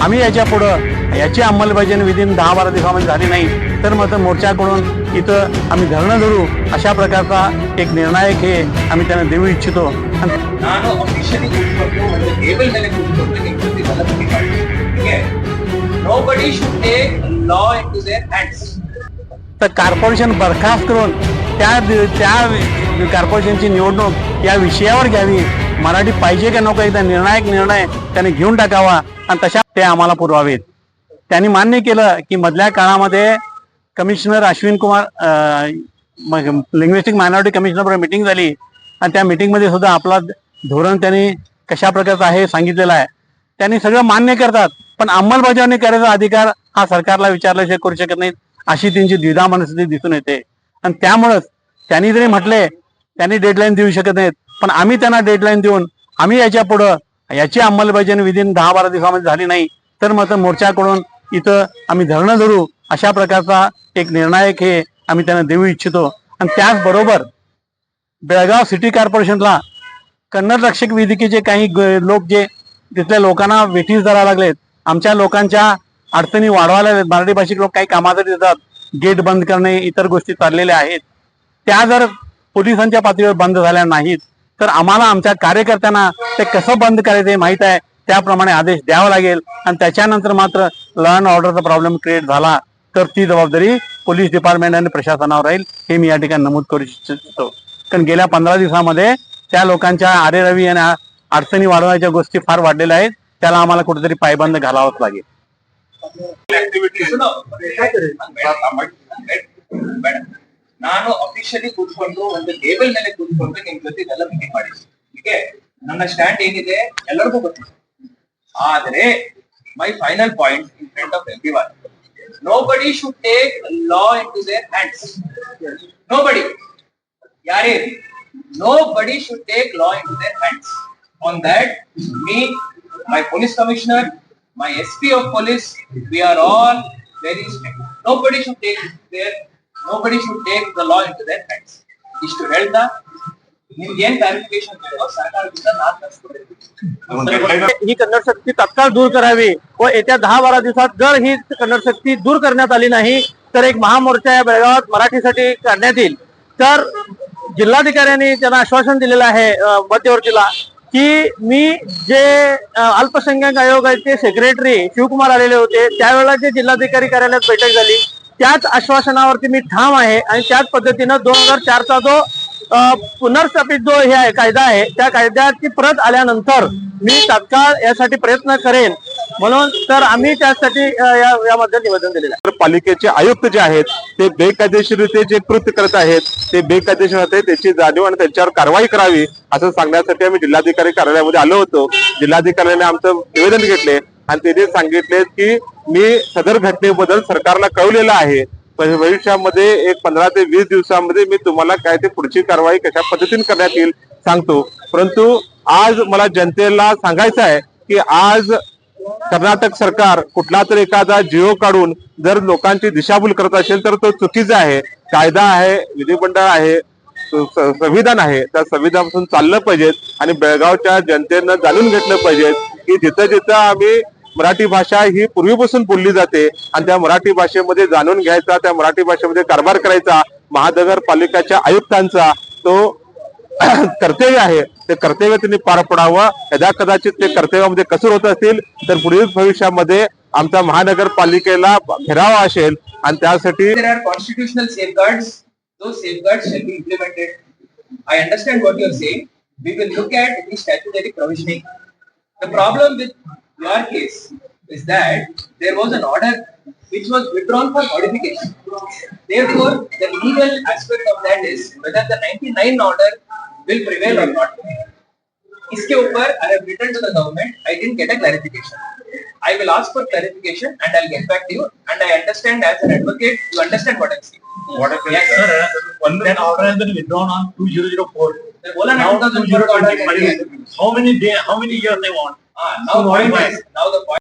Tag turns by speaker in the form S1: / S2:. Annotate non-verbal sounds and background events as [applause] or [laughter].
S1: आम्ही याच्या पुढं याची अंमलबजावणी विधीन दहा बारा दिवसामध्ये झाली नाही तर मग मोर्चाकडून इथं आम्ही धरणं धरू अशा प्रकारचा एक निर्णायक हे आम्ही त्यांना देऊ इच्छितो. तर कॉर्पोरेशन बरखास्त करून त्या त्या कॉर्पोरेशनची निवडणूक या विषयावर घ्यावी. मराठी पाहिजे का नको? एकदा निर्णायक निर्णय त्याने घेऊन टाकावा आणि तशा ते आम्हाला पुरवावेत. त्यांनी मान्य केलं की मधल्या काळामध्ये commissioner Ashwin Kumar linguistic minority commissioner meeting झाली. आणि त्या मिटिंगमध्ये सुद्धा आपला धोरण त्यांनी कशा प्रकारचं आहे सांगितलेलं आहे. त्यांनी सगळं मान्य करतात पण अंमलबजावणी करायचा अधिकार हा सरकारला विचारल्याशिवाय करू शकत नाहीत अशी त्यांची द्विधा मनस्थिती दिसून येते. आणि त्यामुळंच त्यांनी जरी म्हटले त्यांनी डेडलाईन देऊ शकत नाहीत. पण आम्ही त्यांना डेडलाईन देऊन आम्ही याच्या पुढं याची अंमलबजावणी विधीन दहा बारा दिवसामध्ये झाली नाही तर मग मोर्चाकडून इथं आम्ही धरणं धरू अशा प्रकारचा एक निर्णायक हे आम्ही त्यांना देऊ इच्छितो. आणि त्याचबरोबर बेळगाव सिटी कॉर्पोरेशनला कन्नड रक्षक वेदिकेचे काही लोक जे तिथल्या लोकांना वेठीस धरायला लागलेत आमच्या लोकांच्या अडचणी वाढवायला मराठी भाषिक लोक काही कामासाठी देतात गेट बंद करणे इतर गोष्टी चाललेल्या आहेत. त्या जर पोलिसांच्या पातळीवर बंद झाल्या नाहीत तर आम्हाला आमच्या कार्यकर्त्यांना ते कसं बंद करायचं हे माहीत आहे त्याप्रमाणे आदेश द्यावा लागेल आणि त्याच्यानंतर मात्र लॉ अँड ऑर्डरचा प्रॉब्लेम क्रिएट झाला तर ती जबाबदारी पोलीस डिपार्टमेंट आणि प्रशासनावर राहील हे मी या ठिकाणी नमूद करू इच्छितो कारण गेल्या पंधरा दिवसामध्ये त्या लोकांच्या आरेरवी आणि अडचणी वाढवण्याच्या गोष्टी फार वाढलेल्या आहेत त्याला आम्हाला कुठेतरी पायबंद घालावाच लागेल
S2: ನಾನು ಅಫಿಷಿಯಲಿ ಕೂತ್ಕೊಂಡು ಒಂದು ಟೇಬಲ್ ಮೇಲೆ ಕೂತ್ಕೊಂಡು ನಿಮ್ ಜೊತೆ ಇದೆಲ್ಲ ಮೀಟಿಂಗ್ ಮಾಡಿದ್ದೀನಿ. ಹೀಗೆ ನನ್ನ ಸ್ಟ್ಯಾಂಡ್ ಏನಿದೆ ಎಲ್ಲರಿಗೂ ಗೊತ್ತಿದೆ. ಆದ್ರೆ my final point in front of everyone nobody should take law into their hands nobody ಯಾರೇ nobody should take law into their hands on that me my police commissioner my SP of police, we are all very nobody should take their, nobody should take the law into their hands. ಇಷ್ಟು ಹೇಳ್ತಾ ನಿಮ್ಗೆ ಏನ್ clarification ಬೇಕೋ ಸರ್ಕಾರದಿಂದ ನಾನು ಕಳ್ಸ್ಕೊಟ್ಟಿರ್ತೀನಿ
S1: ही कन्नड सक्ती तत्काळ दूर करावी व येत्या दहा बारा दिवसात जर ही कन्नड सक्ती दूर करण्यात आली नाही तर एक महामोर्चा या बेळगावात मराठीसाठी काढण्यात येईल तर जिल्हाधिकाऱ्यांनी त्यांना आश्वासन दिलेलं आहे अं, मध्यवर्तीला की मी जे अं, अल्पसंख्याक आयोगाचे सेक्रेटरी शिवकुमार आलेले होते त्यावेळेला जे जिल्हाधिकारी कार्यालयात बैठक झाली त्याच आश्वासनावरती मी ठाम आहे आणि त्याच पद्धतीनं दोन हजार चारचा जो पुनर्स्थापित जो हे आहे कायदा आहे त्या कायद्याची प्रत आल्यानंतर मी तात्काळ यासाठी प्रयत्न करेन. म्हणून तर आम्ही त्यासाठी यामध्ये निवेदन दिलेलं आहे.
S3: तर पालिकेचे आयुक्त जे आहेत ते बेकायदेशीररित्या जे कृत्य करत आहेत ते बेकायदेशीर होते त्याची जाणीव आणि त्यांच्यावर कारवाई करावी असं सांगण्यासाठी आम्ही जिल्हाधिकारी कार्यालयामध्ये आलो होतो. जिल्हाधिकाऱ्याने आमचं निवेदन घेतले आणि त्यांनी सांगितले की मी सदर घटनेबद्दल सरकारला कळवलेलं आहे. पण भविष्यामध्ये एक पंधरा ते वीस दिवसामध्ये मी तुम्हाला काय ते पुढची कारवाई कशा पद्धतीने करण्यात येईल सांगतो. परंतु आज मला जनतेला सांगायचं आहे की आज कर्नाटक सरकार कुठला तरी एखादा जिओ काढून जर लोकांची दिशाभूल करत असेल तर तो चुकीचा आहे. कायदा आहे विधिमंडळ आहे संविधान आहे. त्या संविधानापासून चाललं पाहिजेत आणि बेळगावच्या जनतेनं जाणून घेतलं पाहिजेत की जिथं जिथं आम्ही मराठी भाषा ही पूर्वीपासून बोलली जाते आणि त्या मराठी भाषेमध्ये जाणून घ्यायचा त्या मराठी भाषेमध्ये कारभार करायचा महानगरपालिकाच्या आयुक्तांचा तो [clears throat] कर्तव्य आहे ते कर्तव्य त्यांनी पार पडावं यदा कदाचित ते कर्तव्यामध्ये कसूर होत असतील तर पुढील भविष्यामध्ये आमच्या महानगरपालिकेला घेरावा असेल आणि त्यासाठी
S2: constitutional are constitutional safeguards. Those safeguards shall be implemented. I understand what you're saying. We will look at the statutory provisioning. The problem with your case is that there was an order which was withdrawn for modification. Therefore, the legal aspect of that is whether the 99 order will prevail or not. इसके ऊपर I have written to the government. I didn't get a clarification. I will ask for clarification and I'll get back to you. And I understand as an advocate, you understand what I'm saying.
S4: What if
S2: Yes,
S4: sir, one that order has been withdrawn on two zero zero four.
S2: Then बोला ना
S4: Now
S2: 2004
S4: two zero
S2: order
S4: twenty
S2: है.
S4: five. How many day, how many years they want?
S2: Ah, now
S4: So
S2: point is, now the point